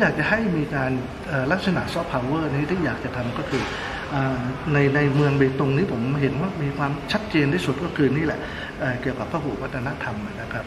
อยากจะให้มีการลักษณะซอฟต์พาวเวอร์นี้ที่อยากจะทำก็คืออในในเมืองเบตงนี้ผมเห็นว่ามีความชัดเจนที่สุดก็คือนี่แหละเเกี่ยวกับพระหุวัฒนธรรมนะครับ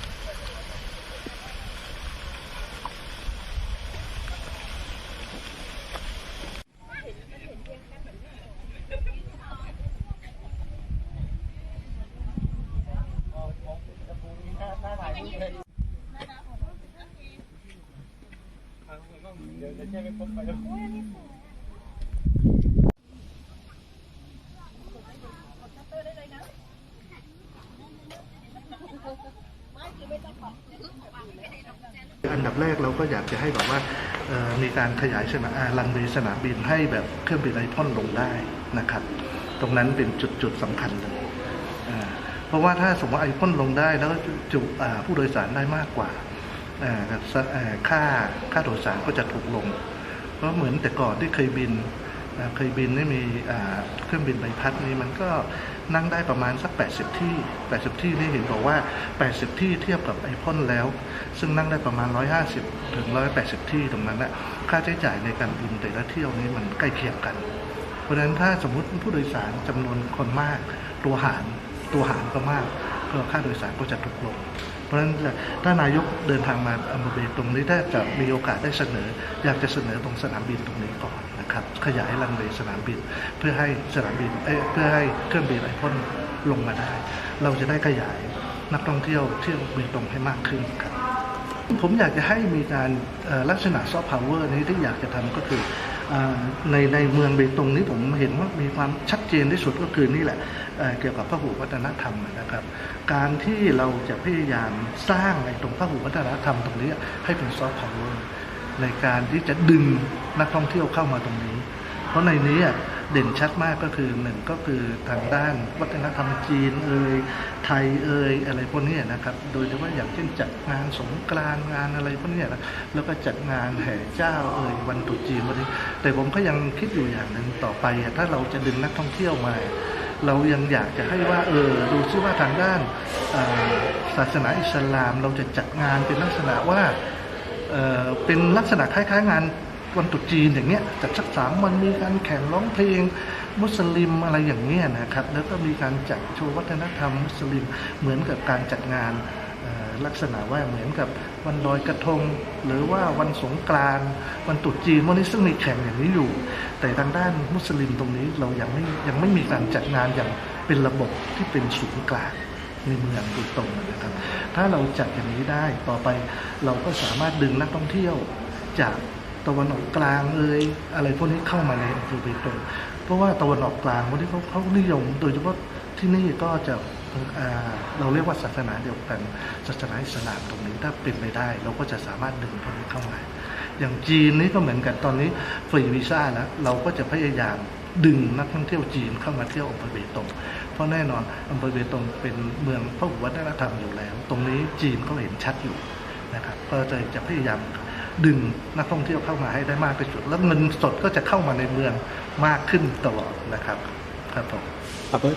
เที่ยงจะได้แบบว่าอันดับแรกเราก็อยากจะให้แบบว่ามีการขยายสนามรันเวย์สนามบินให้แบบเครื่องบินไอพ่นลงได้นะครับ ตรงนั้นเป็นจุดจุดสำคัญเลยอ่า เพราะว่าถ้าสมมติไอพ่นลงได้แล้วจุผู้โดยสารได้มากกว่าค่าค่าโดยสารก็จะถูกลง เพราะเหมือนแต่ก่อนที่เคยบินเคยบินนี่มีเครื่องบินใบพัดนี่มันก็นั่งได้ประมาณสัก 80 ที่ 80 ที่นี่เห็นบอกว่า 80 ที่เทียบกับไอพ่นแล้ว ซึ่งนั่งได้ประมาณ 150 ถึง 180 ที่ตรงนั้นนะค่าใช้จ่ายในการบินแต่ละเที่ยวนี้มันใกล้เคียงกัน เพราะฉะนั้นถ้าสมมติผู้โดยสารจำนวนคนมากตัวหาร ตัวหารก็มากก็ค่าโดยสารก็จะถูกลง เพราะฉะนั้นถ้านายกเดินทางมาอำเภอเบตรงนี้ถ้าจะมีโอกาสได้เสนอ อยากจะเสนอตรงสนามบินตรงนี้ก่อนนะครับขยายรันเวย์สนามบินเพื่อให้สนามบินเเพื่อให้เครื่องบินไอพ่นลงมาได้ เราจะได้ขยายนักท่องเที่ยวเที่ยวเบตงให้มากขึ้นครับผมอยากจะให้มีการลักษณะซอฟต์พาวเวอร์นี้ที่อยากจะทำก็คือ ในในเมืองเบตงนี้ผมเห็นว่ามีความชัดเจนที่สุดก็คือนี่แหละเเกี่ยวกับพระหูวัฒนธรรมนะครับ การที่เราจะพยายามสร้างในตรงพระหูวัฒนธรรมตรงนี้ให้เป็นซอฟต์พาวเวอร์ในการที่จะดึงนักท่องเที่ยวเข้ามาตรงนี้ เพราะในนี้อะ เด่นชัดมากก็คือหนึ่งก็คือทางด้านวัฒนธรรมจีนเอ่ยไทยเอ่ยอะไรพวกนี้นะครับ โดยเฉพาะอย่างเช่นจัดงานสงกรานต์งานอะไรพวกนี้นะแล้วก็จัดงานแห่เจ้าเอ่ยวันตรุษจีนวันนี้ แต่ผมก็ยังคิดอยู่อย่างหนึ่งต่อไป ถ้าเราจะดึงนักท่องเที่ยวมาเรายังอยากจะให้ว่าเออดูซิว่าทางด้านศาสนาอิสลามเราจะจัดงานเป็นลักษณะว่าเออเป็นลักษณะคล้ายๆงาน วันตรุษจีนอย่างเงี้ยจัดสักสามวันมีการแข่งร้องเพลง มุสลิมอะไรอย่างเงี้ยนะครับ แล้วก็มีการจัดโชว์วัฒนธรรม มุสลิมเหมือนกับการจัดงานลักษณะว่าเหมือนกับวันลอยกระทง หรือว่าวันสงกรานต์วันตรุษจีนวันนี้ซึ่งมีแข่งอย่างนี้อยู่ แต่ทางด้านมุสลิมตรงนี้เรายังไม่ยังไม่มีการจัดงานอย่างเป็นระบบที่เป็นศูนย์กลางในเมืองโดยตรงนะครับ ถ้าเราจัดอย่างนี้ได้ต่อไปเราก็สามารถดึงนักท่องเที่ยวจาก ตะวันออกกลางเอ่ยอะไรพวกนี้เข้ามาในอำเภอเบตงเพราะว่าตะวันออกกลางวันนี้เขาเขานิยม โดยเฉพาะที่นี่ก็จะเราเรียกว่าศาสนาเดียวกันศาสนาอิสลามตรงนี้ถ้าเป็นไปได้ เราก็จะสามารถดึงพวกนี้เข้ามา อย่างจีนนี่ก็เหมือนกันตอนนี้ฟรีวีซ่าแล้วเราก็จะพยายามดึงนักท่องเที่ยวจีนเข้ามาเที่ยวอำเภอเบตง เพราะแน่นอนอำเภอเบตงเป็นเมืองพหุวัฒนธรรมอยู่แล้ว ตรงนี้จีนก็เห็นชัดอยู่นะครับ ก็จะจะพยายาม ดึงนักท่องเที่ยวเข้ามาให้ได้มากที่สุด แล้วเงินสดก็จะเข้ามาในเมืองมากขึ้นตลอดนะครับ ครับผม Apa?